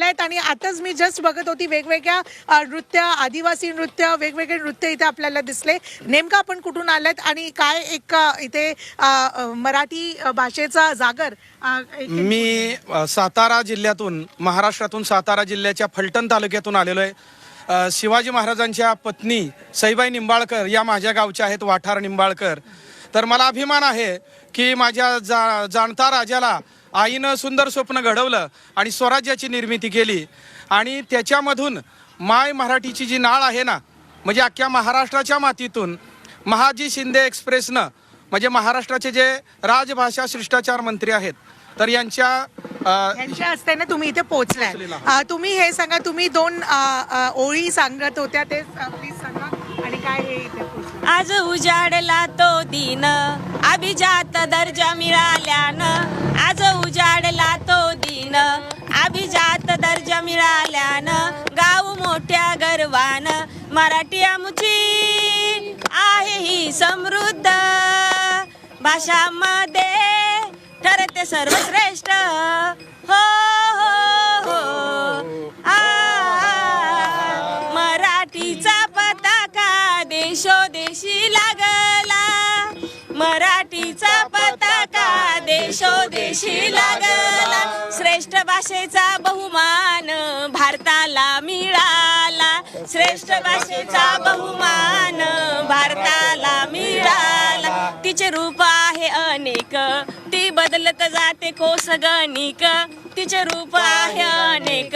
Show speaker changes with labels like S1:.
S1: आलायत आणि आताच मी जस्ट बघत होती वेगवेगळ्या नृत्य आदिवासी नृत्य वेगवेगळे नृत्य इथे आपल्याला दिसले. नेमकं आपण कुठून आलायत आणि काय एक इथे मराठी भाषेचा जागर
S2: मी सातारा जिल्ह्यातून महाराष्ट्रातून सातारा जिल्ह्याच्या फलटण तालुक्यातून आलेलो आहे. शिवाजी महाराजांच्या पत्नी सईबाई निंबाळकर या माझ्या गावच्या आहेत वाठार निंबाळकर. तर मला अभिमान आहे की माझ्या जा जाणता राजाला आईनं सुंदर स्वप्न घडवलं आणि स्वराज्याची निर्मिती केली. आणि त्याच्यामधून माय मराठीची जी नाळ आहे ना म्हणजे अख्ख्या महाराष्ट्राच्या मातीतून महाजी शिंदे एक्सप्रेसनं म्हणजे महाराष्ट्राचे जे राजभाषा शिष्टाचार मंत्री आहेत तर यांच्या
S1: यांच्या हस्ते ना तुम्ही इथे पोहोचलाय. तुम्ही हे सांगा तुम्ही दोन ओळी सांगत होत्या ते प्लीज सांगा. आणि काय हे इथे पोहोचलं?
S3: आज उजाडला तो दिन अभिजात दर्जा मिळाल्यानं. आज उजाडला तो दिन अभिजात दर्जा मिळाल्यानं. गाव मोठ्या गर्वानं मराठी आमची आहे ही समृद्ध. भाषामध्ये ठरते सर्वश्रेष्ठ. हो हो हो. आ मराठीचा पताका देशोदेशी लागला. मराठीचा पताका देशोदेशी लागला. श्रेष्ठ भाषेचा बहुमान भारताला मिळाला. श्रेष्ठ भाषेचा बहुमान भारताला मिळाला. तिचे रूप आहे अनेक बदलत जाते कोसगणिक तिचे रूप आहे अनेक.